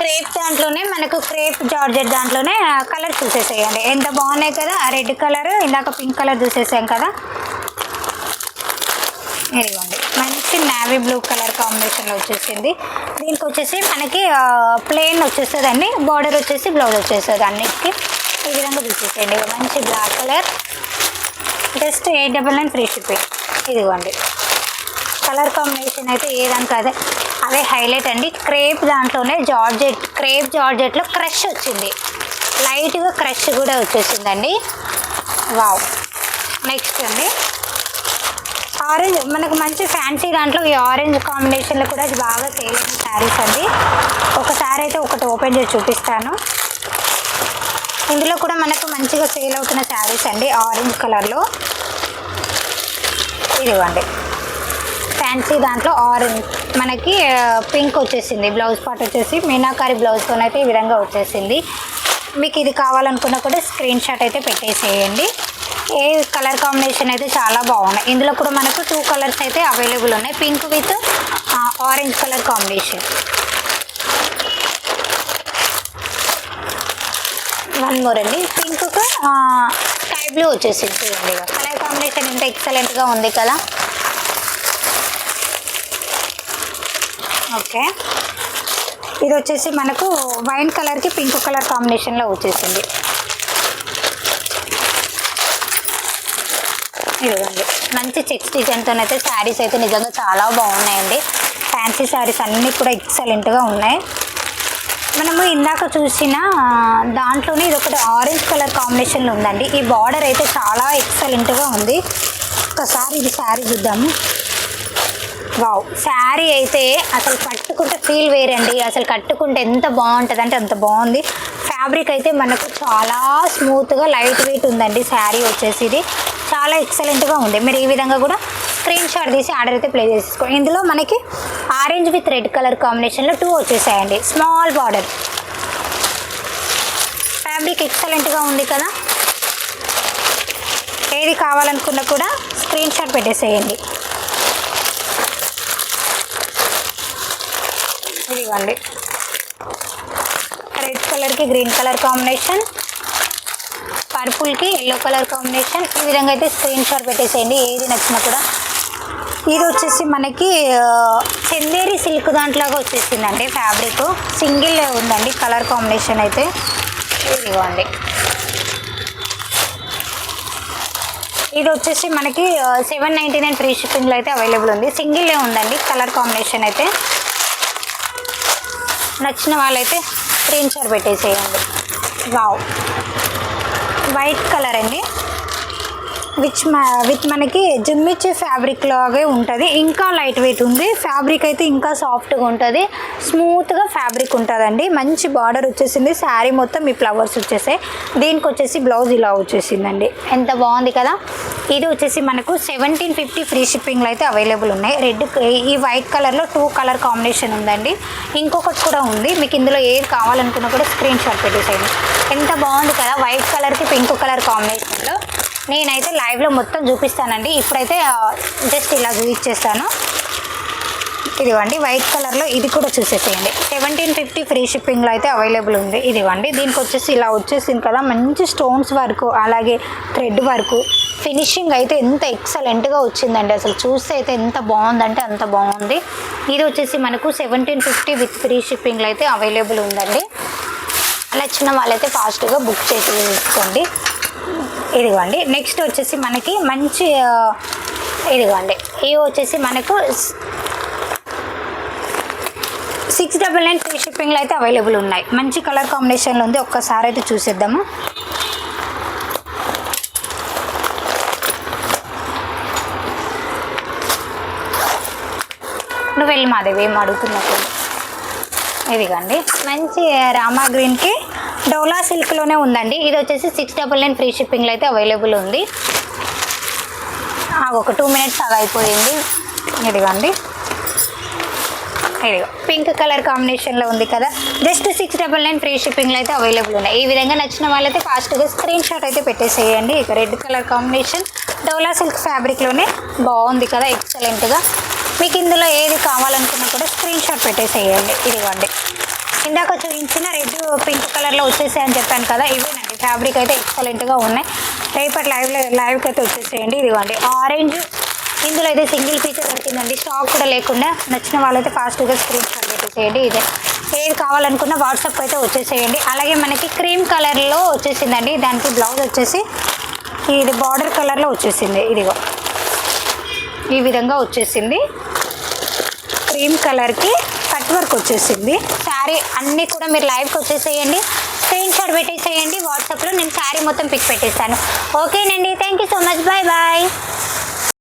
Crepe దాంట్లోనే మనకు crepe georgette దాంట్లోనే కలర్ చూసేసేయండి. ఎంత బాగున్నాయి కదా రెడ్ కలర్ ఇందాక పింక్ కలర్ చూసేసాం కదా. ఇదిగోండి మంచి నావీ బ్లూ కలర్ కాంబినేషన్లో వచ్చేసింది. దీనికి వచ్చేసి మనకి ప్లెయిన్ వచ్చేస్తుందండి బార్డర్ వచ్చేసి బ్లౌజ్ వచ్చేస్తుంది అన్నిటికీ. ఈ విధంగా చూసేసేయండి. మంచి black colour. Just eight double nine free shipping. ఇదిగోండి. కలర్ కాంబినేషన్ అయితే ఏదానికి అదే అదే హైలైట్ అండి. క్రేప్ దాంట్లోనే జార్జెట్ క్రేప్ జార్జెట్లో క్రష్ వచ్చింది. లైట్గా క్రష్ కూడా వచ్చేసిందండి. వావ్. నెక్స్ట్ అండి. ఆరెంజ్ మనకు మంచి ఫ్యాన్సీ దాంట్లో ఈ ఆరెంజ్ కాంబినేషన్లో కూడా అది బాగా సేల్ అయిన శారీస్ అండి. ఒకసారి అయితే ఒకటి ఓపెన్ చేసి చూపిస్తాను. ఇందులో కూడా మనకు మంచిగా సేల్ అవుతున్న శారీస్ అండి ఆరెంజ్ కలర్లో. ఇదిగోండి. ఫ్యాన్సీ దాంట్లో ఆరెంజ్ మనకి పింక్ వచ్చేసింది. బ్లౌజ్ పార్ట్ వచ్చేసి మీనాకారి బ్లౌజ్తో అయితే ఈ విధంగా వచ్చేసింది. మీకు ఇది కావాలనుకున్నా కూడా స్క్రీన్ షాట్ అయితే పెట్టేసేయండి. ఏ కలర్ కాంబినేషన్ అయితే చాలా బాగున్నాయి. ఇందులో కూడా మనకు టూ కలర్స్ అయితే అవైలబుల్ ఉన్నాయి. Pink with orange colour combination. One more అండి. పింక్ స్కై బ్లూ వచ్చేసింది చూడండి. కలర్ కాంబినేషన్ ఎంత ఎక్సలెంట్గా ఉంది కదా. ఓకే. ఇది వచ్చేసి మనకు వైన్ కలర్కి పింక్ కలర్ కాంబినేషన్లో వచ్చేసింది. ఇదిగోండి. మంచి చెక్స్ డిజైన్తో అయితే శారీస్ అయితే నిజంగా చాలా బాగున్నాయండి. ఫ్యాన్సీ శారీస్ అన్నీ కూడా ఎక్సలెంట్గా ఉన్నాయి. మనము ఇందాక చూసిన దాంట్లోనే ఇది ఒకటి ఆరెంజ్ కలర్ కాంబినేషన్లో ఉందండి. ఈ బార్డర్ అయితే చాలా ఎక్సలెంట్గా ఉంది. ఒకసారి ఇది శారీ చూద్దాము. వావ్. శారీ అయితే అసలు కట్టుకుంటే ఫీల్ వేరండి. అసలు కట్టుకుంటే ఎంత బాగుంటుంది అంటే అంత బాగుంది. ఫ్యాబ్రిక్ అయితే మనకు చాలా స్మూత్గా లైట్ వెయిట్ ఉందండి శారీ వచ్చేసి ఇది చాలా ఎక్సలెంట్గా ఉంది. మీరు ఈ విధంగా కూడా స్క్రీన్ షాట్ తీసి ఆర్డర్ అయితే ప్లే చేసుకోండి ఇందులో మనకి ఆరెంజ్ విత్ రెడ్ కలర్ కాంబినేషన్లో టూ వచ్చేసాయండి. Small border. ఫ్యాబ్రిక్ ఎక్సలెంట్గా ఉంది కదా. ఏది కావాలనుకున్నా కూడా స్క్రీన్ షాట్ పెట్టేసేయండి. ఇదిగోండి రెడ్ కలర్కి గ్రీన్ కలర్ కాంబినేషన్. పర్పుల్కి ఎల్లో కలర్ కాంబినేషన్. ఈ విధంగా అయితే స్క్రీన్ షాట్ పెట్టేసేయండి ఏది నచ్చినా కూడా. ఇది వచ్చేసి మనకి చందేరి సిల్క్ దాంట్లాగా వచ్చేసిందండి ఫ్యాబ్రిక్. సింగిల్ ఉందండి కలర్ కాంబినేషన్ అయితే. ఇదిగోండి ఇది వచ్చేసి మనకి సెవెన్ నైంటీ నైన్ ఫ్రీ షిప్పింగ్లో అయితే అవైలబుల్ ఉంది. సింగిల్ ఉందండి కలర్ కాంబినేషన్ అయితే. నచ్చిన వాళ్ళైతే స్క్రీన్ పెట్టేసేయండి. వావ్ వైట్ కలర్ అండి. విచ్ విత్ మనకి జిమ్మిచ్చి ఫ్యాబ్రిక్ లాగే ఉంటుంది. ఇంకా లైట్ వెయిట్ ఉంది. ఫ్యాబ్రిక్ అయితే ఇంకా సాఫ్ట్గా ఉంటుంది. స్మూత్గా ఫ్యాబ్రిక్ ఉంటుందండి. మంచి బార్డర్ వచ్చేసింది. శారీ మొత్తం ఈ ఫ్లవర్స్ వచ్చేసాయి. దీనికి వచ్చేసి బ్లౌజ్ ఇలా వచ్చేసిందండి. ఎంత బాగుంది కదా? ఇది వచ్చేసి మనకు సెవెంటీన్ ఫిఫ్టీ ఫ్రీ షిప్పింగ్లో అయితే అవైలబుల్ ఉన్నాయి. రెడ్ ఈ వైట్ కలర్లో టూ కలర్ కాంబినేషన్ ఉందండి. ఇంకొకటి కూడా ఉంది. మీకు ఇందులో ఏది కావాలనుకున్నా కూడా స్క్రీన్ షాట్ పెట్టేసేయండి. ఎంత బాగుంది కదా వైట్ కలర్కి పింక్ కలర్ కాంబినేషన్లో నేనైతే లైవ్లో మొత్తం చూపిస్తానండి. ఇప్పుడైతే జస్ట్ ఇలా చూపించేస్తాను ఇదివ్వండి వైట్ కలర్లో ఇది కూడా చూసేసేయండి. సెవెంటీన్ ఫిఫ్టీ ఫ్రీ షిప్పింగ్లో అయితే అవైలబుల్ ఉంది. ఇదివ్వండి దీనికి వచ్చేసి ఇలా వచ్చేసింది కదా మంచి స్టోన్స్ వర్క్ అలాగే థ్రెడ్ వరకు. ఫినిషింగ్ అయితే ఎంత ఎక్సలెంట్గా వచ్చిందండి. అసలు చూస్తే అయితే ఎంత బాగుందంటే అంత బాగుంది. ఇది వచ్చేసి మనకు సెవెంటీన్ ఫిఫ్టీ విత్ ఫ్రీ షిప్పింగ్లో అయితే అవైలబుల్ ఉందండి. అలా చిన్న వాళ్ళైతే ఫాస్ట్గా బుక్ చేసి తీసుకోండి ఇదిగోండి. నెక్స్ట్ వచ్చేసి మనకి మంచి ఇదిగోండి. ఇవి వచ్చేసి మనకు సిక్స్ డబల్ నైన్ ఫ్రీ షిప్పింగ్లో అయితే అవైలబుల్ ఉన్నాయి. మంచి కలర్ కాంబినేషన్లో ఉంది. ఒక్కసారి అయితే చూసేద్దాము. నువ్వు వెళ్ళి మాదేవి ఏం అడుగుతున్నప్పుడు ఇదిగోండి. మంచి రామా గ్రీన్కి డోలా సిల్క్లోనే ఉందండి. ఇది వచ్చేసి సిక్స్ డబల్ నైన్ ఫ్రీ షిప్పింగ్లో అయితే అవైలబుల్ ఉంది. ఒక టూ మినిట్స్ అలా అయిపోయింది. ఇదిగోండి. ఇదిగో పింక్ కలర్ కాంబినేషన్లో ఉంది కదా. Just six double nine free షిప్పింగ్లో అయితే అవైలబుల్ ఉన్నాయి. ఈ విధంగా నచ్చిన వాళ్ళైతే ఫాస్ట్గా స్క్రీన్ షాట్ అయితే పెట్టేసేయండి. ఇక రెడ్ కలర్ కాంబినేషన్ డోలా సిల్క్ ఫ్యాబ్రిక్లోనే బాగుంది కదా ఎక్సలెంట్గా. మీకు ఇందులో ఏది కావాలనుకున్నా కూడా స్క్రీన్ షాట్ పెట్టేసేయండి. ఇదిగోండి. ఇందాక చూపించిన రెడ్ పింక్ కలర్లో వచ్చేసాయి అని చెప్పాను కదా ఇవేనండి. ఫ్యాబ్రిక్ అయితే ఎక్సలెంట్గా ఉన్నాయి. రేపటి లైవ్లో లైవ్కి అయితే వచ్చేసేయండి. ఇదిగోండి. ఆరెంజ్ ఇందులో అయితే సింగిల్ పీస్ దొరికిందండి స్టాక్ కూడా లేకుండా నచ్చిన వాళ్ళైతే ఫాస్ట్గా స్క్రీన్ షాట్ పెట్టేసేయండి. ఇదే. ఏది కావాలనుకున్నా వాట్సాప్ అయితే వచ్చేసేయండి. అలాగే మనకి క్రీమ్ కలర్లో వచ్చేసిందండి. దానికి బ్లౌజ్ వచ్చేసి ఇది బార్డర్ కలర్లో వచ్చేసింది. ఇదిగో. ఈ విధంగా వచ్చేసింది. క్రీమ్ కలర్కి కట్ వర్క్ వచ్చేసింది. శారీ అన్నీ కూడా మీరు లైవ్కి వచ్చేసేయండి. స్క్రీన్ షాట్ పెట్టేసేయండి. వాట్సాప్లో నేను శారీ మొత్తం పిక్ పెట్టేస్తాను. ఓకేనండి. Thank you so much. Bye bye.